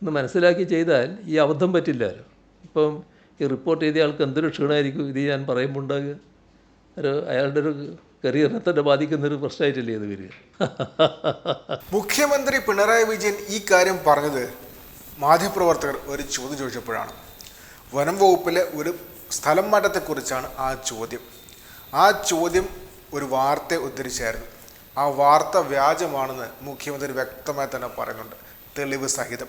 എന്ന് മനസ്സിലാക്കി ചെയ്താൽ ഈ അബദ്ധം പറ്റില്ലല്ലോ ഇപ്പം ഈ റിപ്പോർട്ട് ചെയ്ത ആൾക്ക് എന്തൊരു ക്ഷീണമായിരിക്കും? ഇത് ഞാൻ പറയുമ്പോൾ ഉണ്ടാകുക. ഒരു അയാളുടെ ഒരു കരിയറിനെ തന്നെ ബാധിക്കുന്നൊരു പ്രശ്നമായിട്ടല്ലേ ഇത് വരിക. മുഖ്യമന്ത്രി പിണറായി വിജയൻ ഈ കാര്യം പറഞ്ഞത് മാധ്യമപ്രവർത്തകർ ഒരു ചോദ്യം ചോദിച്ചപ്പോഴാണ്. വനം വകുപ്പിലെ ഒരു സ്ഥലം മാറ്റത്തെക്കുറിച്ചാണ് ആ ചോദ്യം. ആ ചോദ്യം ഒരു വാർത്തയെ ഉദ്ധരിച്ചായിരുന്നു. ആ വാർത്ത വ്യാജമാണെന്ന് മുഖ്യമന്ത്രി വ്യക്തമായി തന്നെ പറയുന്നുണ്ട്. തെളിവ് സഹിതം.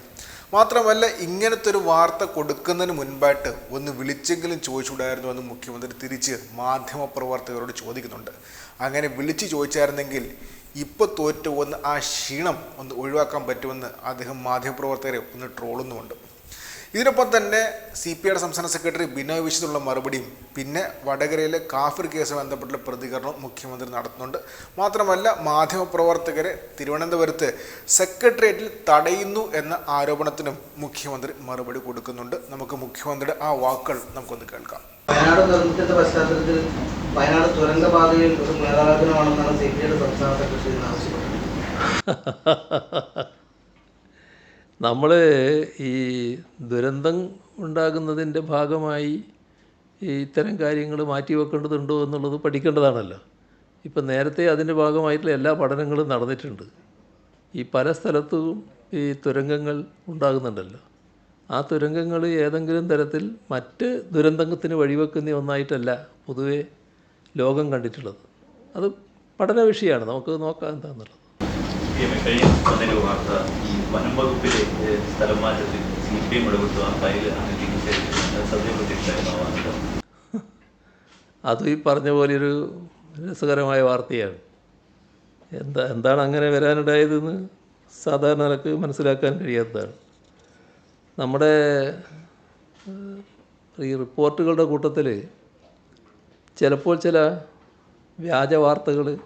മാത്രമല്ല ഇങ്ങനത്തെ ഒരു വാർത്ത കൊടുക്കുന്നതിന് മുൻപായിട്ട് ഒന്ന് വിളിച്ചെങ്കിലും ചോദിച്ചുകൂടായിരുന്നു എന്ന് മുഖ്യമന്ത്രി തിരിച്ച് മാധ്യമപ്രവർത്തകരോട് ചോദിക്കുന്നുണ്ട്. അങ്ങനെ വിളിച്ച് ചോദിച്ചായിരുന്നെങ്കിൽ ഇപ്പോൾ തോറ്റു ഒന്ന് ആ ക്ഷീണം ഒന്ന് ഒഴിവാക്കാൻ പറ്റുമെന്ന് അദ്ദേഹം മാധ്യമപ്രവർത്തകരെ ഒന്ന് ട്രോളുന്നുമുണ്ട്. ഇതിനൊപ്പം തന്നെ സി പി ഐയുടെ സംസ്ഥാന സെക്രട്ടറി ബിനോയ് വിശ്വത്തുള്ള മറുപടിയും പിന്നെ വടകരയിലെ കാഫിർ കേസ് ബന്ധപ്പെട്ടുള്ള പ്രതികരണവും മുഖ്യമന്ത്രി നടത്തുന്നുണ്ട്. മാത്രമല്ല മാധ്യമപ്രവർത്തകരെ തിരുവനന്തപുരത്ത് സെക്രട്ടേറിയറ്റിൽ തടയുന്നു എന്ന ആരോപണത്തിനും മുഖ്യമന്ത്രി മറുപടി കൊടുക്കുന്നുണ്ട്. നമുക്ക് മുഖ്യമന്ത്രിയുടെ ആ വാക്കുകൾ നമുക്കൊന്ന് കേൾക്കാം. വയനാട് ദുരന്തത്തിന്റെ പശ്ചാത്തലത്തിൽ വയനാട് തുരങ്കപാതയിൽ ഒരു പുനരാലോചനമാണെന്നാണ് സി പി ഐയുടെ സംസ്ഥാന സെക്രട്ടറി ആവശ്യപ്പെട്ടത്. നമ്മൾ ഈ ദുരന്തം ഉണ്ടാകുന്നതിന്റെ ഭാഗമായി ഇത്തരം കാര്യങ്ങൾ മാറ്റി വെക്കേണ്ടതുണ്ടോ എന്നുള്ളത് പഠിക്കേണ്ടതാണല്ലോ. ഇപ്പം നേരത്തെ അതിന്റെ ഭാഗമായിട്ടുള്ള എല്ലാ പഠനങ്ങളും നടന്നിട്ടുണ്ട്. ഈ പല സ്ഥലത്തും ഈ തുരങ്കങ്ങൾ ഉണ്ടാകുന്നുണ്ടല്ലോ. ആ തുരങ്കങ്ങൾ ഏതെങ്കിലും തരത്തിൽ മറ്റ് ദുരന്തത്തിന് വഴിവെക്കുന്ന ഒന്നായിട്ടല്ല പൊതുവെ ലോകം കണ്ടിട്ടുള്ളത്. അത് പഠന വിഷയമാണ്. നമുക്ക് നോക്കാം എന്താണെന്നുള്ളത് ഈ വനം വകുപ്പിലെ ഏഹ്, സ്ഥലം മാറ്റത്തിൽ സി പി എം ഇടപെട്ടു. ആ ഫയൽ അങ്ങനെ ശ്രദ്ധയപ്പെട്ടിട്ടുണ്ടായിരുന്നു ആ വാർത്ത. അതും ഈ പറഞ്ഞ പോലെ ഒരു രസകരമായ വാർത്തയാണ്. എന്താ എന്താണ് അങ്ങനെ വരാനിടയതെന്ന് സാധാരണ നിലയ്ക്ക് മനസ്സിലാക്കാൻ കഴിയാത്തതാണ്. നമ്മുടെ ഈ റിപ്പോർട്ടുകളുടെ കൂട്ടത്തിൽ ചിലപ്പോൾ ചില വ്യാജ വാർത്തകൾ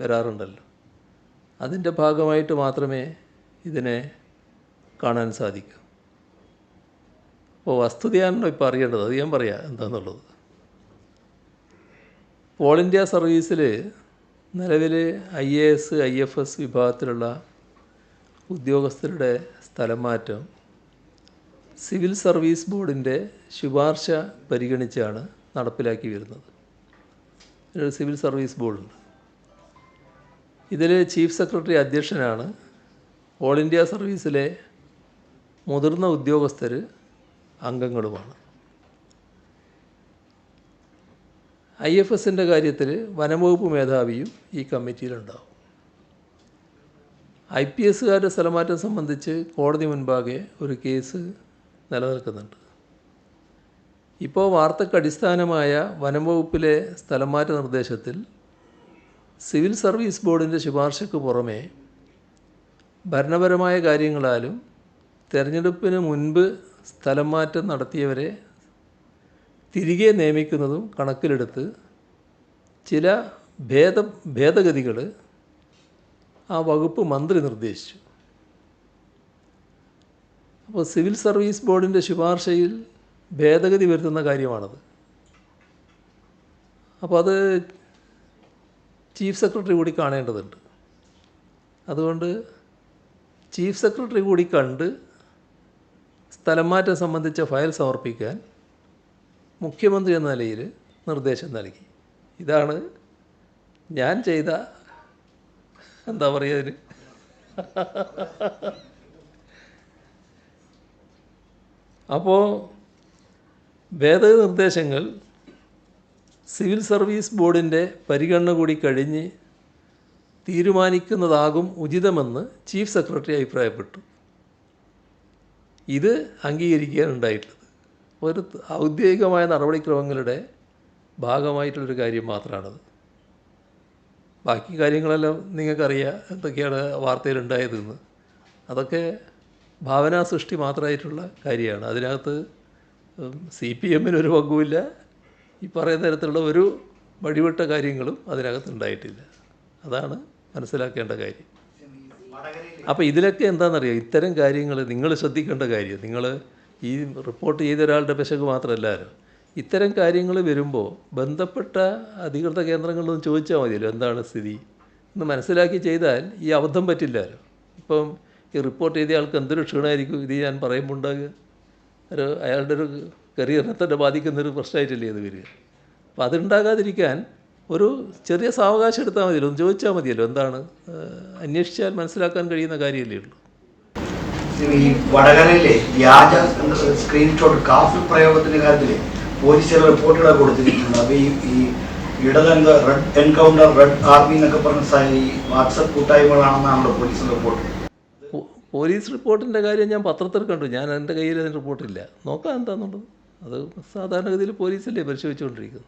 വരാറുണ്ടല്ലോ. അതിന്റെ ഭാഗമായിട്ട് മാത്രമേ ഇതിനെ കാണാൻ സാധിക്കും. അപ്പോൾ വസ്തുതയാണല്ലോ ഇപ്പോൾ അറിയേണ്ടത്. അത് ഞാൻ പറയാം എന്താണെന്നുള്ളത് ഓൾ ഇന്ത്യ സർവീസിൽ നിലവിൽ I A S I F S വിഭാഗത്തിലുള്ള ഉദ്യോഗസ്ഥരുടെ സ്ഥലം മാറ്റം സിവിൽ സർവീസ് ബോർഡിന്റെ ശുപാർശ പരിഗണിച്ചാണ് നടപ്പിലാക്കി വരുന്നത്. ഒരു സിവിൽ സർവീസ് ബോർഡുണ്ട്. ഇതിൽ ചീഫ് സെക്രട്ടറി അധ്യക്ഷനാണ് ഓൾ ഇന്ത്യ സർവീസിലെ മുതിർന്ന ഉദ്യോഗസ്ഥർ അംഗങ്ങളുമാണ്. ഐ എഫ് എസിന്റെ കാര്യത്തിൽ വനംവകുപ്പ് മേധാവിയും ഈ കമ്മിറ്റിയിലുണ്ടാവും. ഐ പി എസുകാരുടെ സ്ഥലമാറ്റം സംബന്ധിച്ച് കോടതി മുൻപാകെ ഒരു കേസ് നിലനിൽക്കുന്നുണ്ട്. ഇപ്പോൾ വാർത്തക്ക് അടിസ്ഥാനമായ വനംവകുപ്പിലെ സ്ഥലമാറ്റ നിർദ്ദേശത്തിൽ സിവിൽ സർവീസ് ബോർഡിന്റെ ശുപാർശയ്ക്ക് പുറമെ ഭരണപരമായ കാര്യങ്ങളാലും തെരഞ്ഞെടുപ്പിന് മുൻപ് സ്ഥലം മാറ്റം നടത്തിയവരെ തിരികെ നിയമിക്കുന്നതും കണക്കിലെടുത്ത് ചില ഭേദ ഭേദഗതികൾ ആ വകുപ്പ് മന്ത്രി നിർദ്ദേശിച്ചു. അപ്പോൾ സിവിൽ സർവീസ് ബോർഡിന്റെ ശുപാർശയിൽ ഭേദഗതി വരുത്തുന്ന കാര്യമാണത്. അപ്പോൾ അത് ചീഫ് സെക്രട്ടറി കൂടി കാണേണ്ടതുണ്ട്. അതുകൊണ്ട് ചീഫ് സെക്രട്ടറി കൂടി കണ്ട് സ്ഥലം മാറ്റം സംബന്ധിച്ച ഫയൽ സമർപ്പിക്കാൻ മുഖ്യമന്ത്രി എന്ന നിലയിൽ നിർദ്ദേശം നൽകി. ഇതാണ് ഞാൻ ചെയ്ത എന്താ പറയുക അതിന് അപ്പോൾ ഭേദഗതി നിർദ്ദേശങ്ങൾ സിവിൽ സർവീസ് ബോർഡിന്റെ പരിഗണന കൂടി കഴിഞ്ഞ് തീരുമാനിക്കുന്നതാകും ഉചിതമെന്ന് ചീഫ് സെക്രട്ടറി അഭിപ്രായപ്പെട്ടു. ഇത് അംഗീകരിക്കാനുണ്ടായിട്ടുള്ളത്. ഒരു ഔദ്യോഗികമായ നടപടിക്രമങ്ങളുടെ ഭാഗമായിട്ടുള്ളൊരു കാര്യം മാത്രമാണത് ബാക്കി കാര്യങ്ങളെല്ലാം നിങ്ങൾക്കറിയാം എന്തൊക്കെയാണ് വാർത്തയിലുണ്ടായതെന്ന്. അതൊക്കെ ഭാവനാ സൃഷ്ടി മാത്രമായിട്ടുള്ള കാര്യമാണ്. അതിനകത്ത് സി പി എമ്മിന് ഒരു പങ്കുമില്ല. ഈ പറയുന്ന തരത്തിലുള്ള ഒരു വഴിവിട്ട കാര്യങ്ങളും അതിനകത്ത് ഉണ്ടായിട്ടില്ല. അതാണ് മനസ്സിലാക്കേണ്ട കാര്യം. അപ്പോൾ ഇതിലൊക്കെ എന്താണെന്നറിയാം ഇത്തരം കാര്യങ്ങൾ നിങ്ങൾ ശ്രദ്ധിക്കേണ്ട കാര്യം നിങ്ങൾ ഈ റിപ്പോർട്ട് ചെയ്ത ഒരാളുടെ പെശക് മാത്രമല്ലല്ലോ ഇത്തരം കാര്യങ്ങൾ വരുമ്പോൾ ബന്ധപ്പെട്ട അധികൃത കേന്ദ്രങ്ങളിലൊന്നും ചോദിച്ചാൽ മതിയല്ലോ എന്താണ് സ്ഥിതി? എന്ന് മനസ്സിലാക്കി ചെയ്താൽ ഈ അബദ്ധം പറ്റില്ലല്ലോ ഇപ്പം ഈ റിപ്പോർട്ട് ചെയ്ത ആൾക്ക് എന്തൊരു ക്ഷീണമായിരിക്കും ഇത് ഞാൻ പറയുമ്പോൾ ഉണ്ടാകുക. ഒരു അയാളുടെ ഒരു കരിയറിനെ തന്നെ ബാധിക്കുന്നൊരു പ്രശ്നമായിട്ടല്ലേ ഇത് വരിക. അപ്പോൾ അതുണ്ടാകാതിരിക്കാൻ ഒരു ചെറിയ സാവകാശം എടുത്താൽ മതിയല്ലോ ഒന്ന് ചോദിച്ചാൽ മതിയല്ലോ എന്താണ്? അന്വേഷിച്ചാൽ മനസ്സിലാക്കാൻ കഴിയുന്ന കാര്യമല്ലേ ഉള്ളൂ. ഈ വടകരയിലെ വ്യാജ സ്ക്രീൻഷോട്ട് കാഫിൽ പ്രയോഗത്തിന്റെ കാര്യത്തിൽ പോലീസ് ചില കൊടുത്തിരിക്കുന്നുണ്ട് അപ്പോൾ ഈ ഈ റെഡ് എൻകൗണ്ടർ റെഡ് ആർമി എന്നൊക്കെ പറഞ്ഞ സ- ഈ വാട്സപ്പ് കൂട്ടായ്മകളാണെന്നാണല്ലോ പോലീസിന്റെ റിപ്പോർട്ട് പോലീസ് റിപ്പോർട്ടിന്റെ കാര്യം ഞാൻ പത്രത്തിൽ കണ്ടു. ഞാൻ എന്റെ കയ്യിൽ അതിന് റിപ്പോർട്ടില്ല നോക്കാം എന്താണെന്നുള്ളത് അത് സാധാരണഗതിയിൽ പോലീസല്ലേ പരിശോധിച്ചുകൊണ്ടിരിക്കുന്നത്.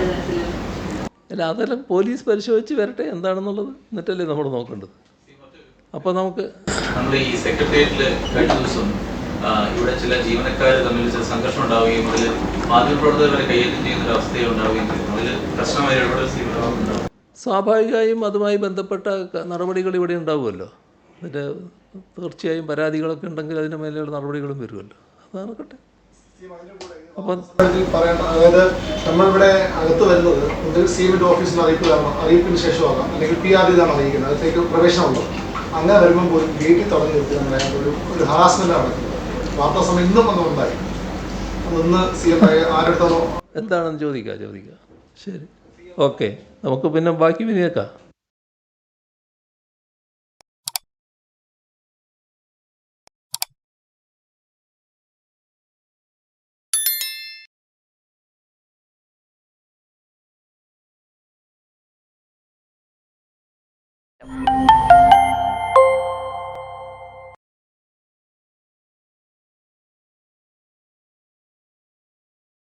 തരത്തിൽ അല്ല അതെല്ലാം പോലീസ് പരിശോധിച്ച് വരട്ടെ എന്താണെന്നുള്ളത് എന്നിട്ടല്ലേ നമ്മൾ നോക്കേണ്ടത്. അപ്പോൾ നമുക്ക് നമ്മുടെ ഈ സെക്രട്ടേറിയറ്റിൽ കഴിഞ്ഞ ദിവസം ഇവിടെ ചില ജീവനക്കാർ തമ്മിൽ ചില സംഘർഷം ഉണ്ടാവുകയും അതിൽ മാധ്യമപ്രവർത്തകർ വരെ കൈകാര്യം ചെയ്യുന്ന ഒരു അവസ്ഥ ഉണ്ടാവുകയും ചെയ്തു. അതിൽ കർശനമായ ഇടപെടൽ സ്വീകരിക്കാറുണ്ടാവും സ്വാഭാവികമായും അതുമായി ബന്ധപ്പെട്ട നടപടികൾ ഇവിടെ ഉണ്ടാവുമല്ലോ. അതിന്റെ തീർച്ചയായും പരാതികളൊക്കെ ഉണ്ടെങ്കിൽ അതിന്റെ മേലെയുള്ള നടപടികളും വരുമല്ലോ. അത് നടക്കട്ടെ. പറയേണ്ട അതായത് നമ്മളിവിടെ അകത്ത് വരുന്നത് ഒന്നുകിൽ ഓഫീസിൽ അറിയിപ്പ് തരണം അറിയിപ്പിന് ശേഷമാകാം. അല്ലെങ്കിൽ പി ആർ ഇതാണ് അറിയിക്കുന്നത്. അതിലേക്ക് പ്രവേശനമുണ്ടോ. അങ്ങനെ വരുമ്പോൾ പോലും ഗേറ്റിൽ തടഞ്ഞു നിർത്തി നമ്മളെ ഒരു ഒരു ഹറാസ്മെന്റ് നടക്കുന്നത് വാർത്താ സമയം ഇന്നും ഒന്നും ഒന്ന് സി എം എന്താണെന്ന് ചോദിക്കുക ചോദിക്കുക ശരി. ഓക്കെ നമുക്ക് പിന്നെ ബാക്കി വിനിയേക്കാം. you